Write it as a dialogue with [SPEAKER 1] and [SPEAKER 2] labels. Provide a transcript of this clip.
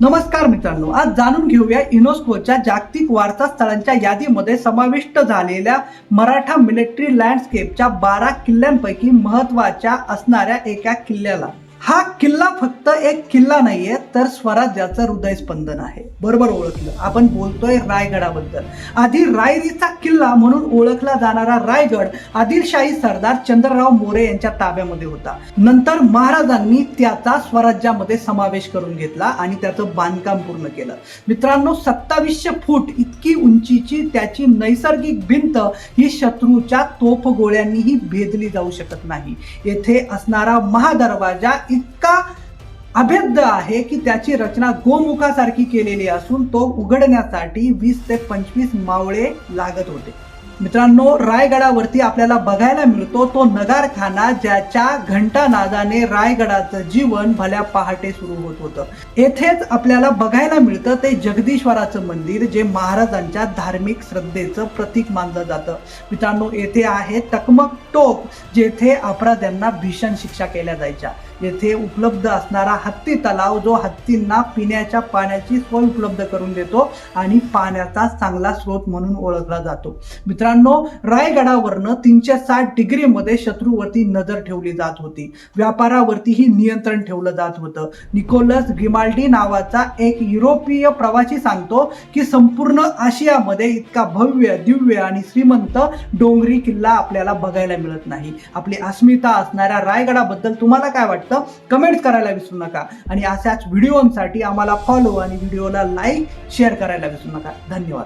[SPEAKER 1] नमस्कार मित्रांनो आज जाणून घेऊया युनेस्कोच्या जागतिक वारसा स्थळांच्या यादीमध्ये समाविष्ट झालेल्या मराठा मिलिटरी लँडस्केपच्या बारा किल्ल्यांपैकी महत्त्वाच्या असणाऱ्या एका किल्ल्याला. हा किल्ला फक्त एक किल्ला नाहीये तर स्वराज्याचं हृदयस्पंदन आहे. बरोबर ओळखलं. आपण बोलतोय रायगडाबद्दल. आधी रायरीचा किल्ला म्हणून ओळखला जाणारा रायगड आदिलशाही सरदार चंद्रराव मोरे यांच्या ताब्यामध्ये होता. नंतर महाराजांनी त्याचा स्वराज्यामध्ये समावेश करून घेतला आणि त्याचं बांधकाम पूर्ण केलं. मित्रांनो सत्तावीसशे फूट इतकी उंचीची त्याची नैसर्गिक भिंत ही शत्रूच्या तोफगोळ्यांनीही भेदली जाऊ शकत नाही. येथे असणारा महादरवाजा इतका अभेद्य आहे की त्याची रचना गोमुखासारखी केलेली असून तो उघडण्यासाठी वीस ते पंचवीस मावळे लागत होते. मित्रांनो रायगडावरती आपल्याला बघायला मिळतो तो नगारखाना ज्याच्या घंटानादाने रायगडाचं जीवन भल्या पहाटे सुरू होत होतं. येथेच आपल्याला बघायला मिळतं ते जगदीश्वराचं मंदिर जे महाराजांच्या धार्मिक श्रद्धेचं प्रतीक मानलं जातं. मित्रांनो येथे आहे टकमक टोक जेथे अपराध्यांना भीषण शिक्षा केल्या जायच्या. येथे उपलब्ध असणारा हत्ती तलाव जो हत्तींना पिण्याच्या पाण्याची सोय उपलब्ध करून देतो आणि पाण्याचा चांगला स्रोत म्हणून ओळखला जातो. मित्रांनो रायगडावरनं तीनशे साठ डिग्रीमध्ये शत्रूवरती नजर ठेवली जात होती. व्यापारावरतीही नियंत्रण ठेवलं जात होतं. निकोलस ग्रिमाल्डी नावाचा एक युरोपीय प्रवासी सांगतो की संपूर्ण आशियामध्ये इतका भव्य दिव्य आणि श्रीमंत डोंगरी किल्ला आपल्याला बघायला मिळत नाही. आपली अस्मिता असणाऱ्या रायगडाबद्दल तुम्हाला काय वाटतं? कमेंट करायला विसरू नका. आणि अशाच व्हिडिओंसाठी आम्हाला फॉलो आणि व्हिडिओला लाईक शेअर करायला विसरू नका. धन्यवाद.